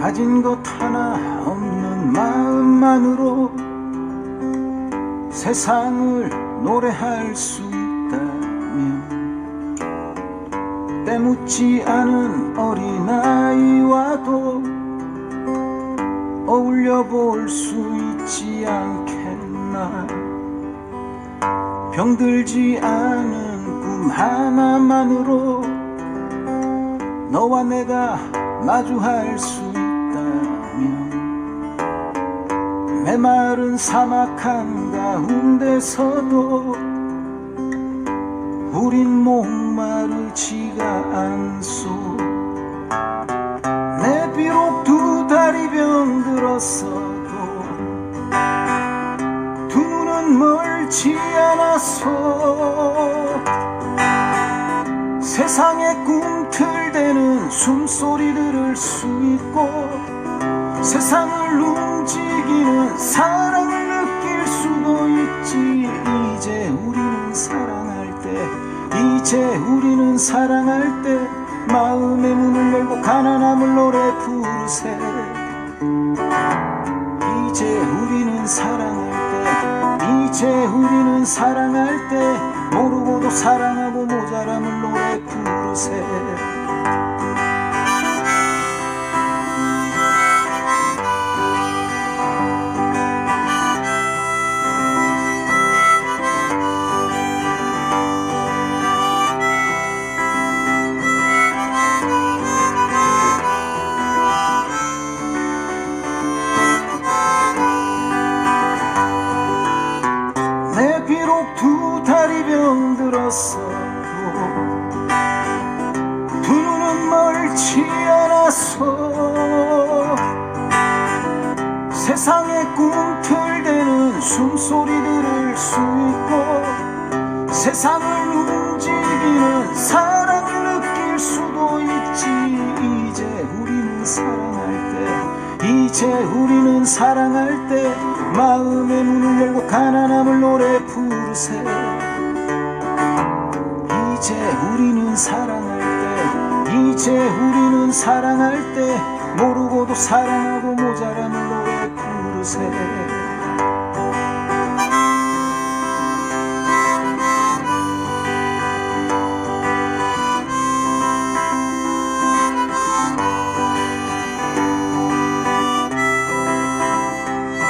가진 것 하나 없는 마음만으로 세상을 노래할 수 있다면 때묻지 않은 어린아이와도 어울려 볼 수 있지 않겠나. 병들지 않은 꿈 하나만으로 너와 내가 마주할 수 메마른 사막 한가운데서도 우린 목마르지가 않소. 내 비록 두 다리 병들었어도 두 눈은 멀지 않았소. 세상에 꿈틀대는 숨소리 들을 수 있고 세상을 움직이는 사랑을 느낄 수도 있지. 이제 우리는 사랑할 때 이제 우리는 사랑할 때 마음의 문을 열고 가난함을 노래 부르세. 이제 우리는 사랑할 때 이제 우리는 사랑할 때 모르고도 사랑하고 모자람을 노래 부르세 멀지 않았어. 세상에 꿈틀대는 숨소리 들을 수 있고 세상을 움직이는 사랑을 느낄 수도 있지. 이제 우리는 사랑할 때 이제 우리는 사랑할 때 마음의 문을 열고 가난함을 노래 부르세. 이제 우리는 사랑할 때 이제 우리는 사랑할 때 모르고도 사랑하고 모자람을 노래 부르세